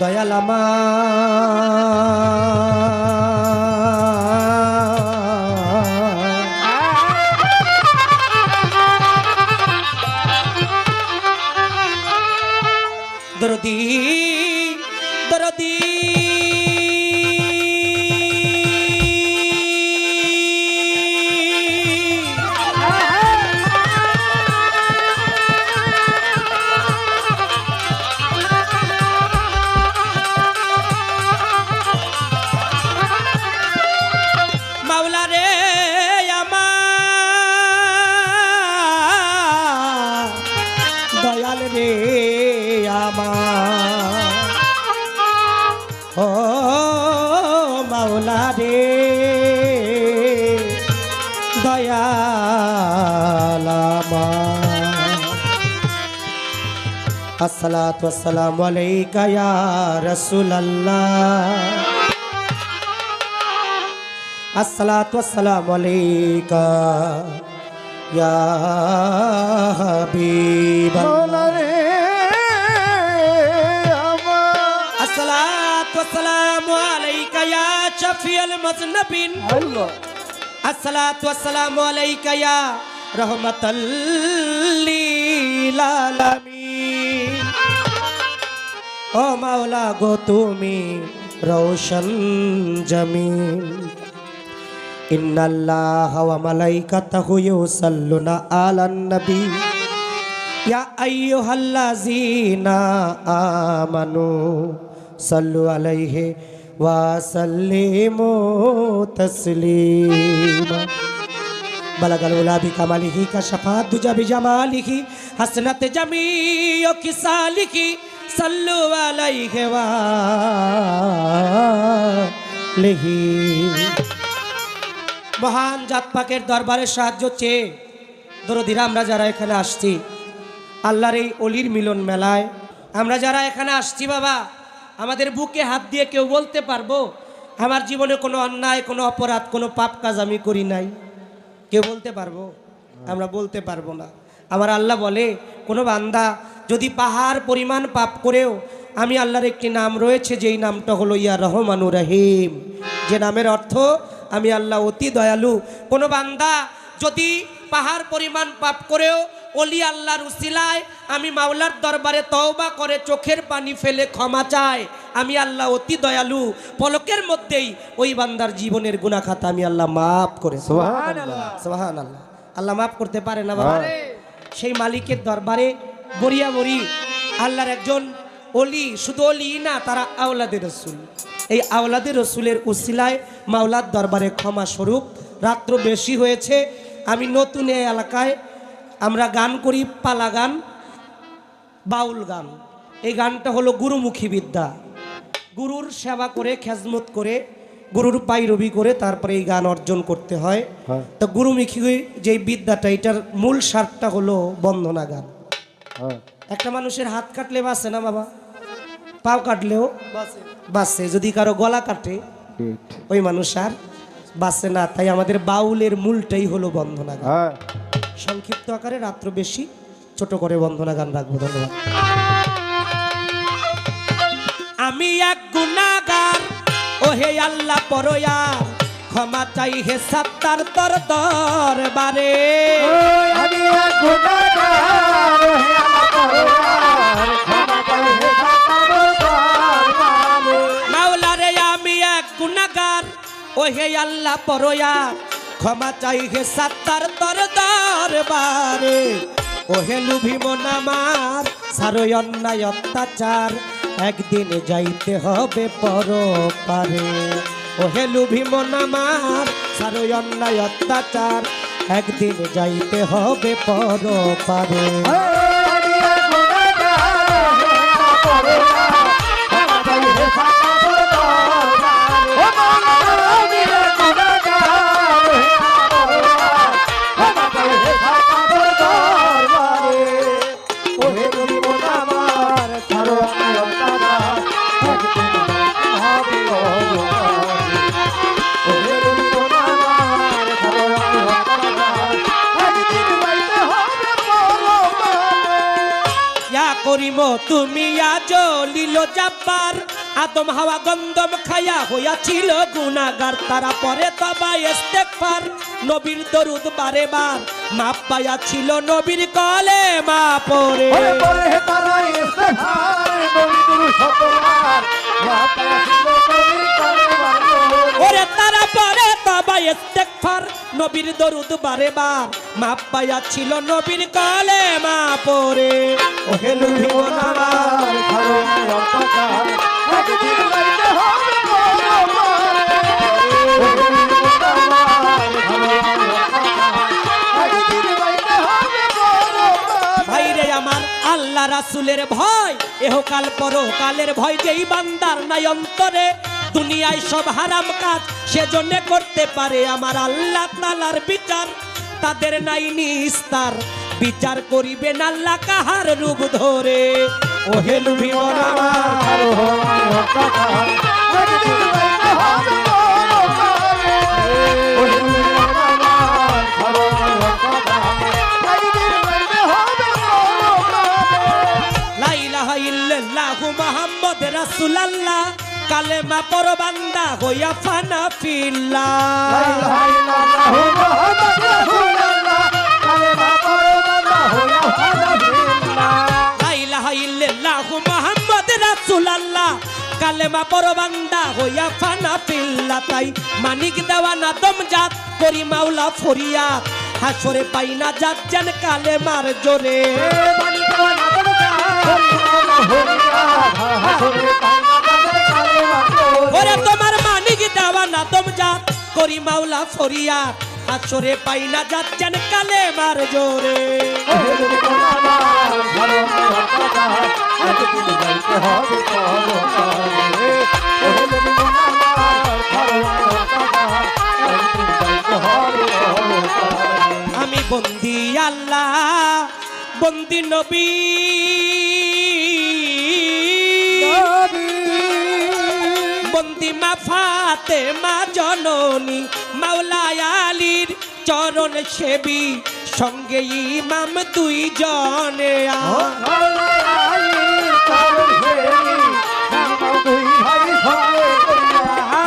দয়াল আমার আসসালাতু আসসালামু আলাইকা ইয়া রাসূলুল্লাহ। আসসালাতু আসসালামু আলাইকা ইয়া হাবিবাল্লাহ। আসসালাতু আসসালামু আলাইকা ইয়া শাফিয়াল মুজনবিন। আসসালাতু আসসালামু আলাইকা ইয়া রাহমাতাল লিল আলামিন ও মাওলা গো তুমি রৌশন জমিন ইন্নাল্লাহা ওয়া মালাইকাতাহু ইউসাল্লুনা আলান নবী ইয়া আইয়ুহাল্লাযীনা আমানু সাল্লু আলাইহি ওয়া সাল্লিমু তাসলিমা بلغ الولا بكماله كشفات دجا بجماله حسنت جميع كساله সাল্লু আলাইহি ওয়া লিহি মহান জাতপাকের দরবারের সাহায্য চেয়ে দরদিরা আমরা যারা এখানে আসছি, আল্লাহর এই অলির মিলন মেলায়, আমরা যারা এখানে আসছি বাবা, আমাদের বুকে হাত দিয়ে কেউ বলতে পারব, আমার জীবনে কোনো অন্যায়, কোনো অপরাধ, কোনো পাপ কাজ আমি করি নাই। কেউ বলতে পারব? আমরা বলতে পারব না। আমার আল্লাহ বলে, কোনো বান্দা যদি পাহাড় পরিমাণ পাপ করেও আমি আল্লাহর একটি নাম রয়েছে যেই নামটা হলো ইয়া রহমানুর রহিম। যে নামের অর্থ আমি আল্লাহ অতি দয়ালু। কোনো বান্দা যদি পাহাড় পরিমাণ পাপ করেও অলি আল্লাহর উসিলায় আমি মাওলার দরবারে তওবা করে চোখের পানি ফেলে ক্ষমা চায় আমি আল্লাহ অতি দয়ালু। পলকের মধ্যেই ওই বান্দার জীবনের গুণাখাতা আমি আল্লাহ মাফ করে সোহান আল্লাহ আল্লাহ মাফ করতে পারে না বাবা? সেই মালিকের দরবারে বরিয়া বরি আল্লাহর একজন অলি শুধু অলি না তারা আওলাদের রসুল। এই আওলাদের রসুলের উসিলায় মাওলার দরবারে ক্ষমা স্বরূপ রাত্র বেশি হয়েছে আমি নতুন এই এলাকায় আমরা গান করি পালা গান বাউল গান। এই গানটা হলো গুরুমুখী বিদ্যা। গুরুর সেবা করে খেজমত করে গুরুর পাইরবি করে তারপরে এই গান অর্জন করতে হয়। তো গুরুমুখী যে বিদ্যাটা এটার মূল সারটা হলো বন্দনা গান। একটা মানুষের হাত কাটলে বাঁচে না বাবা? পাও কাটলেও বাঁচে যদি কারও গলা কাটে ওই মানুষ আর বাঁচে না। তাই আমাদের বাউলের মূলটাই হলো বন্দনা গান। সংক্ষিপ্ত আকারে রাত্র বেশি ছোট করে বন্দনা গান রাখব। ধন্যবাদ। আমি এক গুণাগার। ও হে আল্লাহ পরয়া ক্ষমা চাই হে সাত্তার তর দরবারে। আমি এক হে আল্লাহ পরওয়ার, ক্ষমা চাই হে সাতার দরবারে। মাওলা রে আমি এক গুণাগার ও আল্লাহ পরয়া ক্ষমা চাই হে সাত্তার তর দরবারে। ও হে লুভি মন আমার সারো অন্যায় অত্যাচার একদিন যাইতে হবে পরপারে ও হে লুভি মনামার সারো অন্যায় অত্যাচার একদিন যাইতে হবে পরপারে। আমি তুমি আজলিল জাব্বার। আদম হাওয়া গন্ধম খায়া হইয়াছিল গুনাগার তারা পরে তবা ইস্তেগফার নবীর দরুদ বারে বার। মাপ পাইয়াছিল নবীর কলে মা পরে। ছিল ওরে তারা পরে তবা ইস্তেগফার নবীর দরুদ বারে বার। মাপ পাইয়াছিল নবীর কলে মা পরে ওহে নামার আমার হবে ভাইরে আল্লাহ রাসুলের ভয়। এহকাল পরকালের ভয় যেই বান্দার নাই অন্তরে। দুনিয়ায় সব হারাম কাজ সেজন্য করতে পারে আমার আল্লাহ তালার বিচার। তাদের নাই নিস্তার। বিচার করিবেন আল্লাহ কাহার রূপ ধরে। ওহে আমার। লাইলাহা ইল্লাল্লাহু মুহাম্মদ রাসূলুল্লাহ। কালেমা পর বান্দা হইয়া ফানা ফিল্লাহ লা ইলাহা ইল্লাল্লাহু মুহাম্মদ রাসূলুল্লাহ। কালেমা পর বান্দা হইয়া ফানা ফিল্লাহ তাই। মানিক দেওয়ানা দম জাত, করি মাওলা ফরিয়াদ। হাসরে পাই না যাচ্ছেন কালেমার জোরে। ওরে তোমার মানিক দেওয়ানা দম জাত। করি মাওলা ফরিয়াদ। হাসরে পাই না যাচ্ছেন কালেমার জোরে। আমি বন্দি আল্লাহ, বন্দি নবী। বন্দি মা ফাতে মা জননী মাওলায় আলীর চরণ সেবী সঙ্গে ইমাম দুই জনে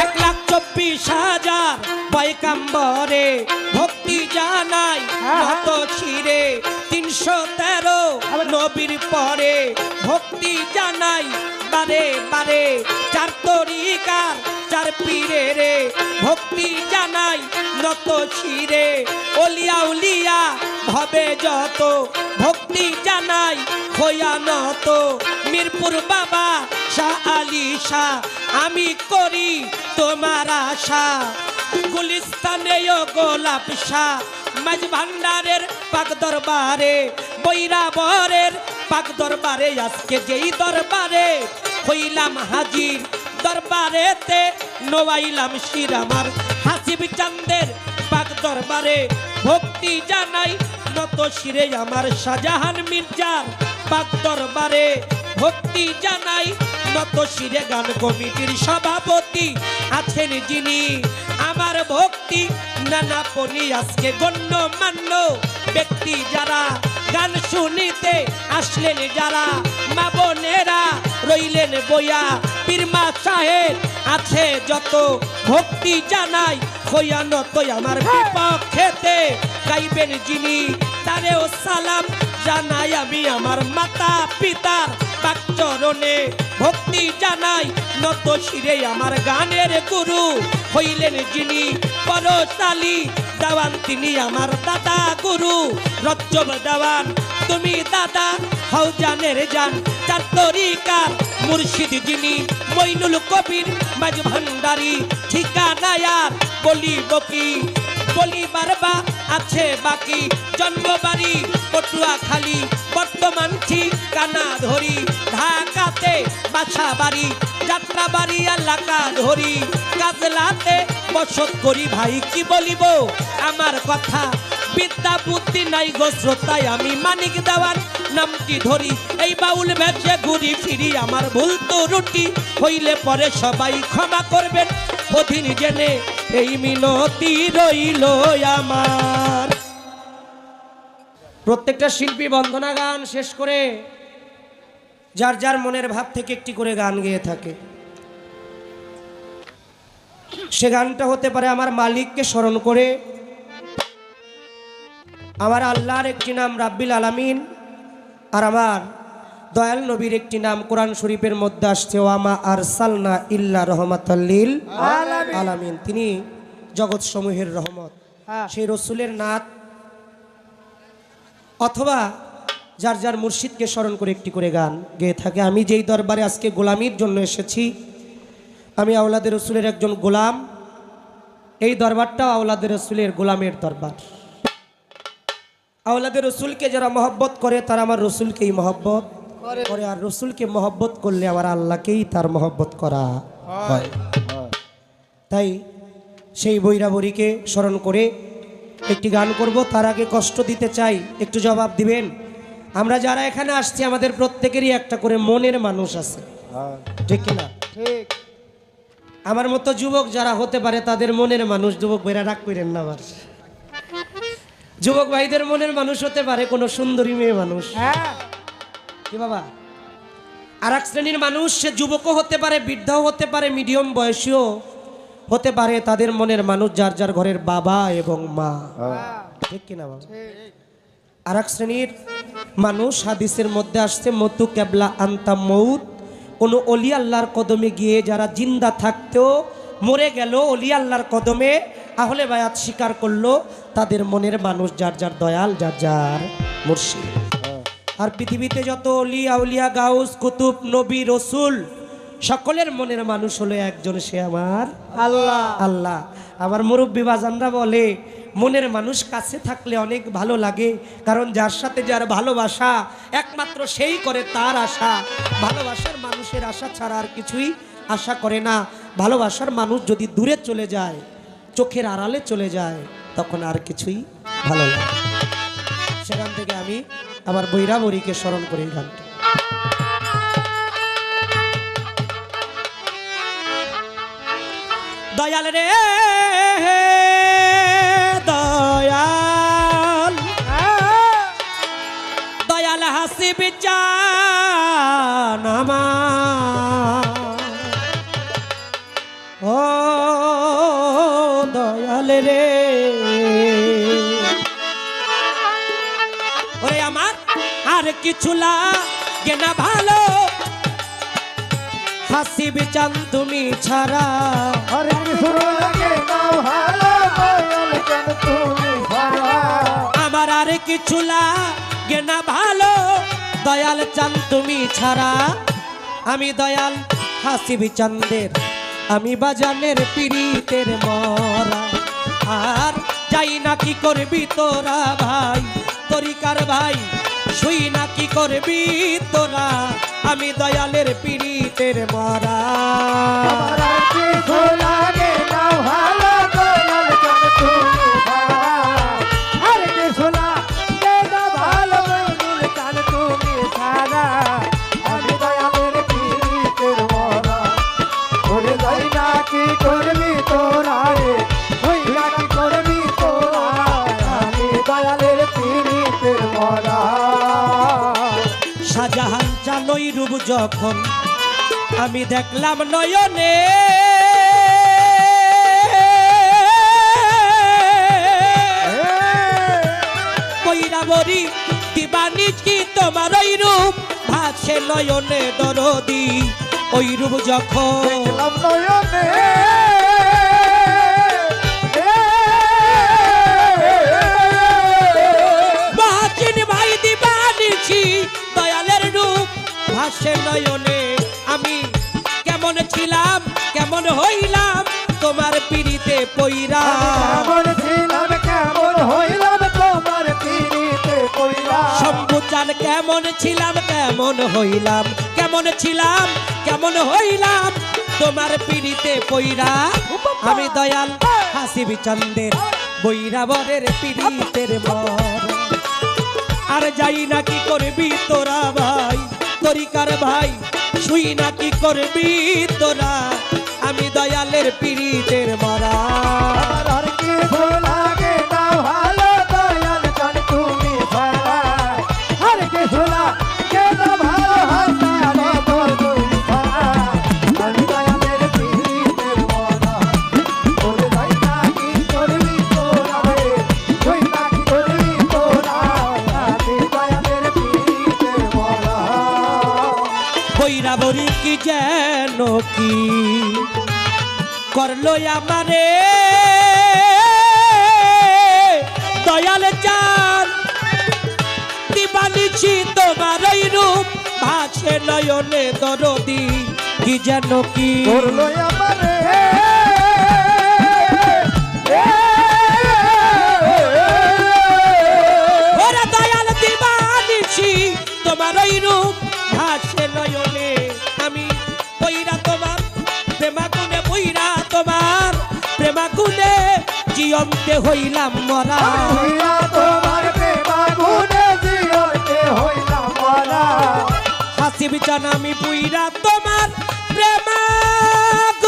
এক লাখ চব্বিশ হাজার পয়কাম্বরে ভক্তি জানাই কত ছিরে তিনশো তেরো নবীর পরে ভক্তি জানাই, বারে বারে চার তরিকার চার পীরে রে ভক্তি জানাই, নত ছিরে অলিয়া উলিয়া ভবে যত ভক্তি জানাই, হইয়া নত। মিরপুর বাবা শাহ আলী শাহ, আমি করি তোমার আশা। গুলিস্তানে গোলাপ শাহ, মাঝ ভান্ডারের পাক দরবারে বৈরাবরের পাক দরবারে, আজকে যেই দরবারে হইলাম হাজির দরবারেতে নোয়াইলাম শির আমার। হাসিব চান্দের পাক দরবারে ভক্তি জানাই, নত শিরে আমার শাহজাহান মির্জার পাক দরবারে ভক্তি জানাই, নত শিরে গান কমিটির সভাপতি আছেন যিনি। আমার ভক্তি নানা পনি আজকে গণ্য মান্য ব্যক্তি যারা গান শুনিতে আসলেন যারা মা বোনেরা রইলেন বইয়া। পীরমা সাহেব আছে যত ভক্তি জানাই খোয়ানত আমার বিপক্ষেতে। গাইবেন যিনি তারেও সালাম জানাই আমি আমার মাতা পিতার বাকচরণে। ভক্তি জানাই নত শিরে আমার গানের গুরু। হইলেন যিনি পরশালী দেওয়ান তিনি আমার দাদা গুরু। রজ্জব দেওয়ান তুমি দাদা, হও জানের যান চার তরিকার মুর্শিদ যিনি, মইনুল কবির, মাঝ ভান্ডারি ঠিকানায়ার বলি বকি বলি বারবা আছে বাকি। জন্মবাড়ি পটুয়াখালী, বর্তমান ঠিকানা ধরি। ঢাকাতে বাছা বাড়ি যাত্রা বাড়ি এলাকা ধরি। কাজলাতে বসত করি ভাই, কি বলিব? আমার কথা বিদ্যা বুদ্ধি নাই গো শ্রোতায় আমি মানিক দেওয়ার নামটি ধরি? এই বাউল ভেসে ঘুরি ফিরি আমার ভুল তো রুটি। হইলে পরে সবাই ক্ষমা করবেন, অধীন জেনে এই মিনতি রইল আমার। প্রত্যেকটা শিল্পী বন্দনা গান শেষ করে যার যার মনের ভাব থেকে একটি করে গান গেয়ে থাকে। সে গানটা হতে পারে আমার মালিককে স্মরণ করে আমার আল্লাহর একটি নাম রাব্বিল আলামিন আর আমার দয়াল নবীর একটি নাম কোরআন শরীফের মধ্যে আসছে ওয়ামা আর সালনা ইল্লা রহমাতাল্লিল আলামিন। আলামিন তিনি জগৎ সমূহের রহমত হ্যাঁ। সেই রসুলের নাথ অথবা যার যার মুর্শিদকে স্মরণ করে একটি করে গান গেয়ে থাকে আমি যেই দরবারে আজকে গোলামির জন্য এসেছি আমি আওলাদের রসুলের একজন গোলাম এই দরবারটাও আওলাদের রসুলের গোলামের দরবার আওলাদের রসুলকে যারা মহব্বত করে তারা আমার রসুলকেই মহব্বত করে। আর রসুলকে মহব্বত করলে আমার আল্লাহকেই তার মহব্বত করা হয়। তাই সেই বৈরাবরীকে স্মরণ করে একটি গান করব। তার আগে কষ্ট দিতে চাই একটু জবাব দিবেন? আমরা যারা এখানে আসছি আমাদের প্রত্যেকেরই একটা করে মনের মানুষ আছে। ঠিক কিনা? ঠিক। আমার মতো যুবক যারা হতে পারে তাদের মনের মানুষ যুবক ভাইরা রাগ করেন না আবার। যুবক ভাইদের মনের মানুষ হতে পারে কোনো সুন্দরী মেয়ে মানুষ। হ্যাঁ। কি বাবা? আর এক শ্রেণির মানুষ সে যুবকও হতে পারে বৃদ্ধাও হতে পারে মিডিয়াম বয়সীও হতে পারে তাদের মনের মানুষ যার যার ঘরের বাবা এবং মা। ঠিক কিনা বাবা? আর এক শ্রেণির মানুষ হাদিসের মধ্যে আসছে মতু কেবলা আন্তা মৌত কোনো অলি আল্লাহর কদমে গিয়ে যারা জিন্দা থাকতেও মরে গেল অলি আল্লাহর কদমে আহলে বায়াত স্বীকার করল তাদের মনের মানুষ যার যার দয়াল যার যার মুর্শিদ। আর পৃথিবীতে যত অলি আউলিয়া গাউস কুতুব নবী রসুল সকলের মনের মানুষ হলো একজন সে আমার আল্লাহ। আল্লাহ। আমার মুরব্বী বাজানরা বলে মনের মানুষ কাছে থাকলে অনেক ভালো লাগে কারণ যার সাথে যার ভালোবাসা একমাত্র সেই করে তার আশা। ভালোবাসার মানুষের আশা ছাড়া আর কিছুই আশা করে না। ভালোবাসার মানুষ যদি দূরে চলে যায় চোখের আড়ালে চলে যায়, তখন আর কিছুই ভালো লাগে সেখান থেকে আমি আমার বৈরাবরীকে স্মরণ করি গানটা। দয়াল রে, দয়াল। দয়াল হাসি বিচান ও কিছু লাগে না ভালো। হাসি বিচান তুমি ছাড়া। হরে কৃষ্ণ লাগে না ভালো তুমি ভরা আমার আর কিছু লাগে না ভালো দয়াল চান তুমি ছাড়া। আমি দয়াল হাসিবি চান্দের আমি বাজানের পিড়িতের মরা। আর যাই না কি করবি তোরা ভাই তরিকার ভাই করবি তোরা আমি দয়ালের পিড়িতের মরা। যখন আমি দেখলাম নয়নে দিবানি কি তোমার ওই রূপ? ভাসে নয়নে দরদি ওই রূপ যখন নয়নে। ভাই দিবানিছি ভাসে নয়নে আমি কেমন ছিলাম কেমন হইলাম তোমার পিড়িতে পইরা। কেমন ছিলাম কেমন হইলাম তোমার পিড়িতে পইলা সম্ভুচান কেমন ছিলাম কেমন হইলাম কেমন ছিলাম কেমন হইলাম তোমার পিড়িতে পইরা। আমি দয়াল হাসিবি চন্দের বৈরাবরের পিড়িতের মর আর যাই না কি করবি তোরা ভাই? তরিকার ভাই শুই নাকি করবি তোরা? আমি দয়ালের পিড়িতের মরা। কি যেন কি? করল আমারে। দয়াল চান। দিবানিছি তোমার রূপ। ভাসে নয়নে দরদি কি যেন কি? করল আমারে। দয়াল দিবানিছি তোমার রূপ। জিয়ন্তে হইলাম মরা। হইয়া তোমার প্রেমা হইলাম মরা। হাসি বিচান আমি পুইরা তোমার প্রেমাগুনে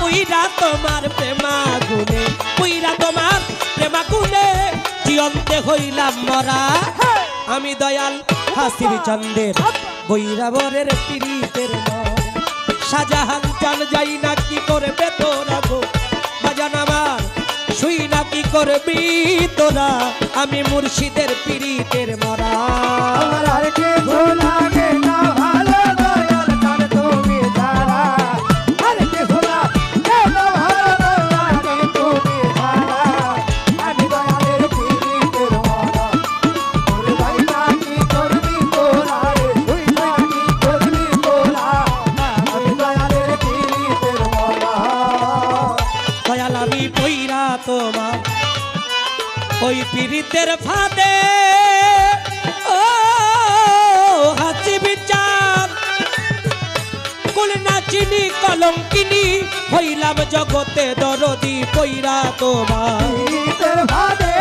পুইরা তোমার প্রেমাগুনে পুইরা তোমার প্রেমাগুনে জিয়ন্তে হইলাম মরা। আমি দয়াল চন্দের বৈরাবরের পীড়িতের মরা শাহজাহান চান যাই না কি করবে তোরা গো? শুই নাকি করবি তোরা? আমি মুর্শিদের পিড়িতের মরা। আমার আর কে লাগে পইরা তোমার ভাদে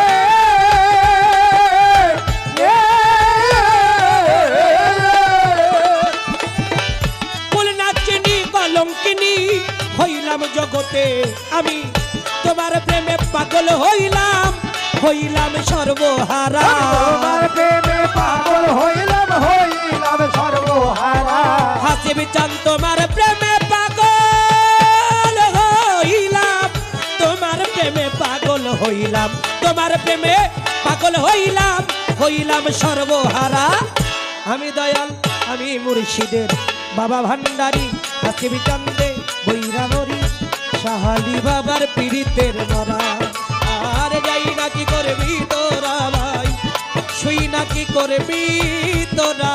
কলঙ্কিনি হইলাম জগতে আমি। তোমার প্রেমে পাগল হইলাম হইলাম হইলাম, তোমার প্রেমে পাগল হইলাম হইলাম সর্বহারা। আমি দয়াল, আমি মুর্শিদের বাবা ভান্ডারি হাসিব চান্দে বৈরামরি সাহালি বাবার পীড়িতের মরা। আর যাই নাকি করবি তোরা ভাই শুই নাকি করবি তোরা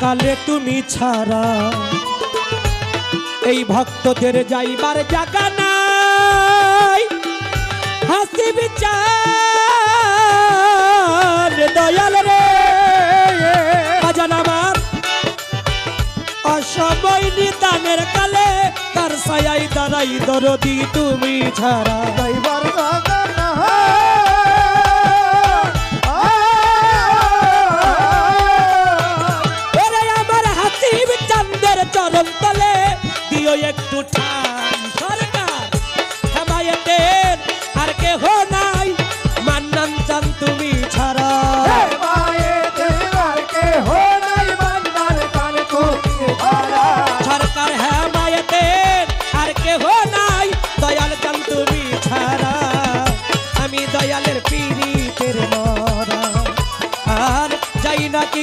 কালে তুমি ছাড়া। এই ভক্তদের যাইবার জায়গা নাই। হাসি বিচার, দয়াল রে। বাজান আমার, অসময় কালে তার সায়াই দাঁড়াই দরদি তুমি ছাড়া। দৈবার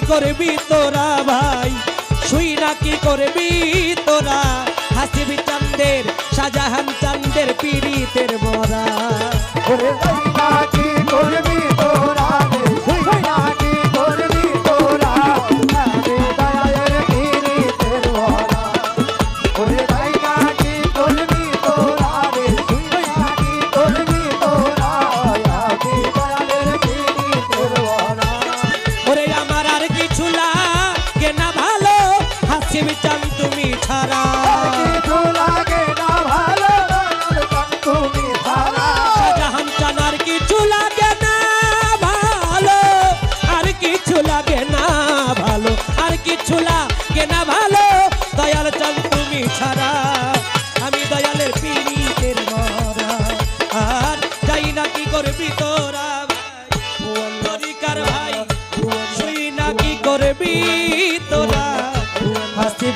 করবি তোরা ভাই? শুই না কি করবি তোরা? হাসিবি চান্দের শাহজাহান চান্দের পিড়িতের মরা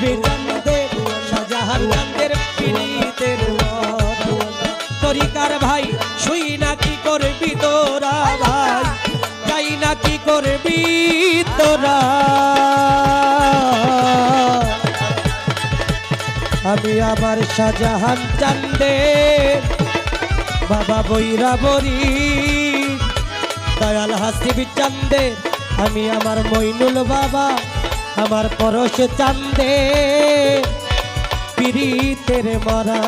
হাসিবি চান্দের, শাহজাহান চান্দের পিড়িতের তরিকার ভাই, শুই না কি করবি তোরা ভাই? যাই না কি করবি তোরা? আমি আমার শাহজাহান চান্দের, বাবা বৈরা বরি দয়াল হাসিবি চান্দে আমি আমার মইনুল বাবা। আমার পরশ চান্দে পিরিতের মরা।